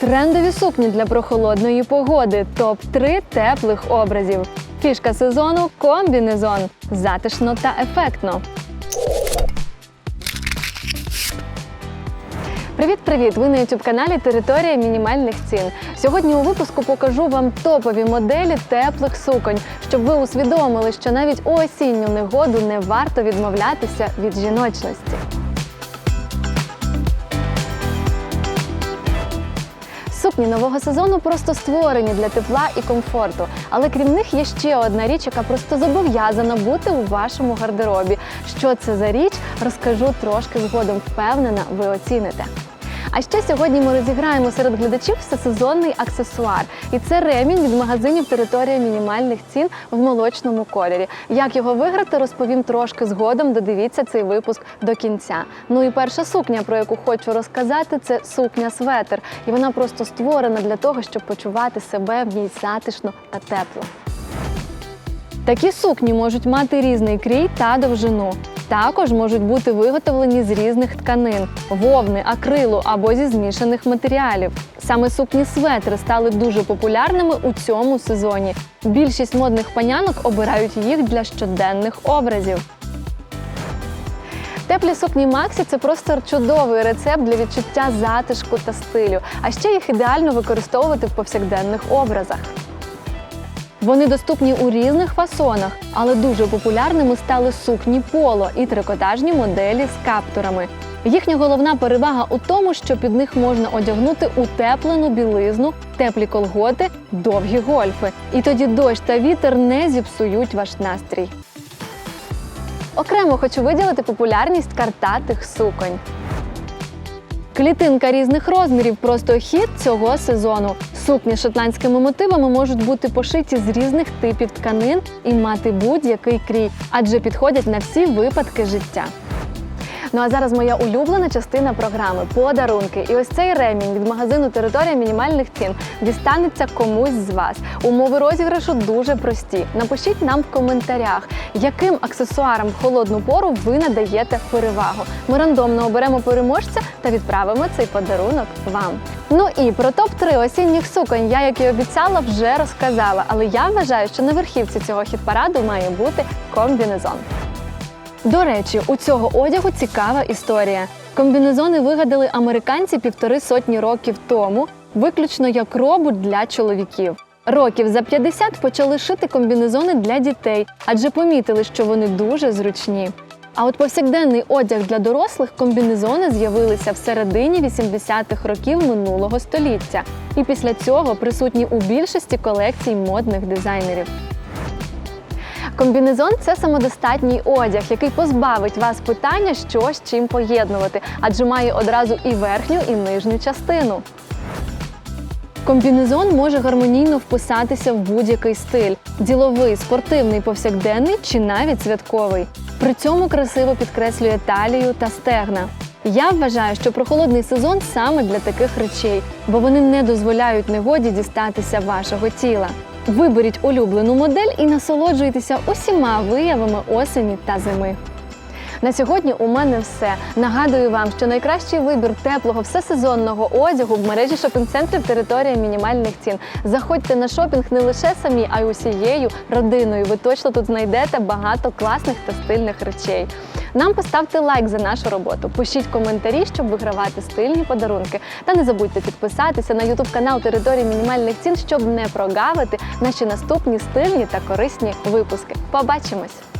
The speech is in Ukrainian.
Трендові сукні для прохолодної погоди. Топ 3 теплих образів. Фішка сезону комбінезон. Затишно та ефектно. Привіт-привіт! Ви на youtube каналі Територія мінімальних цін. Сьогодні у випуску покажу вам топові моделі теплих суконь, щоб ви усвідомили, що навіть у осінню негоду не варто відмовлятися від жіночності. Сукні нового сезону просто створені для тепла і комфорту. Але крім них є ще одна річ, яка просто зобов'язана бути у вашому гардеробі. Що це за річ, розкажу трошки згодом. Впевнена, ви оціните. А ще сьогодні ми розіграємо серед глядачів всесезонний аксесуар. І це ремінь від магазинів Територія мінімальних цін в молочному кольорі. Як його виграти, розповім трошки згодом. Додивіться цей випуск до кінця. Ну і перша сукня, про яку хочу розказати, це сукня светр. І вона просто створена для того, щоб почувати себе в ній затишно та тепло. Такі сукні можуть мати різний крій та довжину. Також можуть бути виготовлені з різних тканин вовни, акрилу або зі змішаних матеріалів. Саме сукні светри стали дуже популярними у цьому сезоні. Більшість модних панянок обирають їх для щоденних образів. Теплі сукні Максі це просто чудовий рецепт для відчуття затишку та стилю, а ще їх ідеально використовувати в повсякденних образах. Вони доступні у різних фасонах, але дуже популярними стали сукні поло і трикотажні моделі з каптурами. Їхня головна перевага у тому, що під них можна одягнути утеплену білизну, теплі колготи, довгі гольфи. І тоді дощ та вітер не зіпсують ваш настрій. Окремо хочу виділити популярність картатих суконь. Клітинка різних розмірів просто хід цього сезону. Сукні з шотландськими мотивами можуть бути пошиті з різних типів тканин і мати будь-який крій, адже підходять на всі випадки життя. Ну а зараз моя улюблена частина програми подарунки. І ось цей ремінь від магазину Територія мінімальних цін дістанеться комусь з вас. Умови розіграшу дуже прості. Напишіть нам в коментарях, яким аксесуарам в холодну пору ви надаєте перевагу. Ми рандомно оберемо переможця та відправимо цей подарунок вам. Ну і про топ 3 осінніх суконь я, як і обіцяла, вже розказала. Але я вважаю, що на верхівці цього хіт-параду має бути комбінезон. До речі, у цього одягу цікава історія. Комбінезони вигадали американці півтори сотні років тому, виключно як робот для чоловіків. Років за 50 почали шити комбінезони для дітей, адже помітили, що вони дуже зручні. А от повсякденний одяг для дорослих комбінезони з'явилися в середині 80-х років минулого століття, і після цього присутні у більшості колекцій модних дизайнерів. Комбінезон це самодостатній одяг, який позбавить вас питання, що з чим поєднувати, адже має одразу і верхню, і нижню частину. Комбінезон може гармонійно вписатися в будь-який стиль діловий, спортивний, повсякденний чи навіть святковий. При цьому красиво підкреслює талію та стегна. Я вважаю, що прохолодний сезон саме для таких речей, бо вони не дозволяють негоді дістатися вашого тіла. Виберіть улюблену модель і насолоджуйтеся усіма виявами осені та зими. На сьогодні у мене все. Нагадую вам, що найкращий вибір теплого всесезонного одягу в мережі шопінг-центрів територія мінімальних цін. Заходьте на шопінг не лише самі, а й усією родиною. Ви точно тут знайдете багато класних та стильних речей. Нам поставте лайк за нашу роботу, пишіть коментарі, щоб вигравати стильні подарунки. Та не забудьте підписатися на ютуб канал Території мінімальних цін, щоб не прогавити наші наступні стильні та корисні випуски. Побачимось!